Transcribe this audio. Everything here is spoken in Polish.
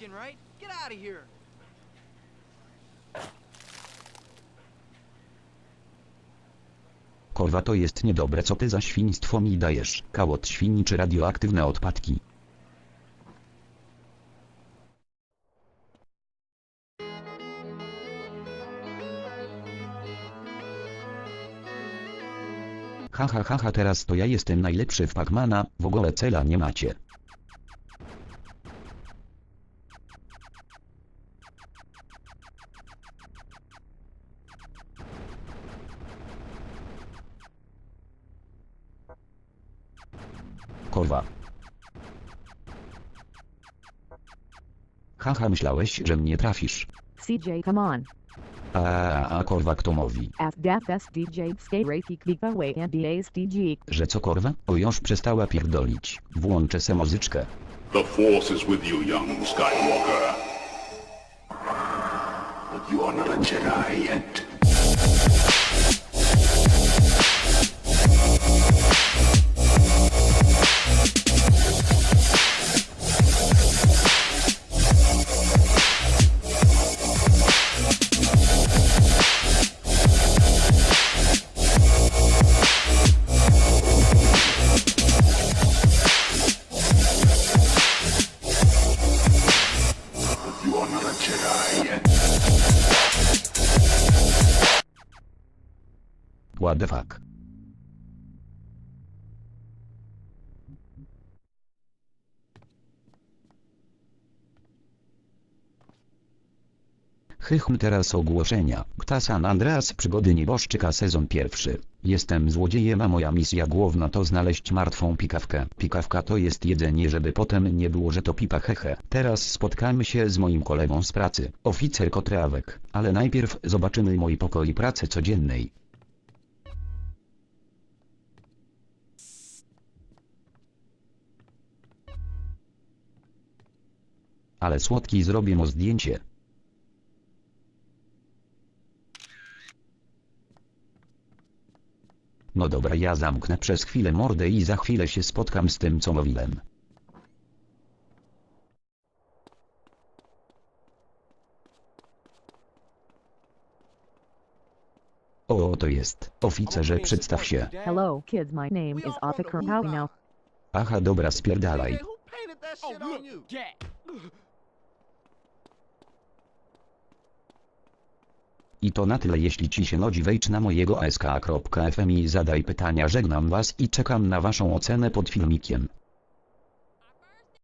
talking, right? Get out of here. Korwa to jest niedobre co ty za świństwo mi dajesz. Kałot świni czy radioaktywne odpadki. Ha ha ha ha teraz to ja jestem najlepszy w Pacmana, w ogóle cela nie macie. Korwa. Haha myślałeś, że mnie trafisz. CJ, come on. A, a, a korwa kto mówi? Af daf SDJ Skate Klipa Way and DASDG. Że co korwa? O już przestała pierdolić. Włączę se muzyczkę. The Force is with you, young Skywalker. But you are not a Jedi yet. What the fuck? Hychm teraz ogłoszenia. Kta San Andreas Przygody Nieboszczyka sezon pierwszy. Jestem złodziejem a moja misja główna to znaleźć martwą pikawkę. Pikawka to jest jedzenie żeby potem nie było że to pipa hehe. Teraz spotkamy się z moim kolegą z pracy, oficer Kotrawek. Ale najpierw zobaczymy mój pokój pracy codziennej. Ale słodki zrobię mu zdjęcie. No dobra ja zamknę przez chwilę mordę i za chwilę się spotkam z tym co mówiłem. O to jest, oficerze przedstaw się. Hello, kids. My name is Officer Now. Aha dobra spierdalaj. To na tyle jeśli ci się nudzi wejdź na mojego sk.fm i zadaj pytania żegnam was i czekam na waszą ocenę pod filmikiem.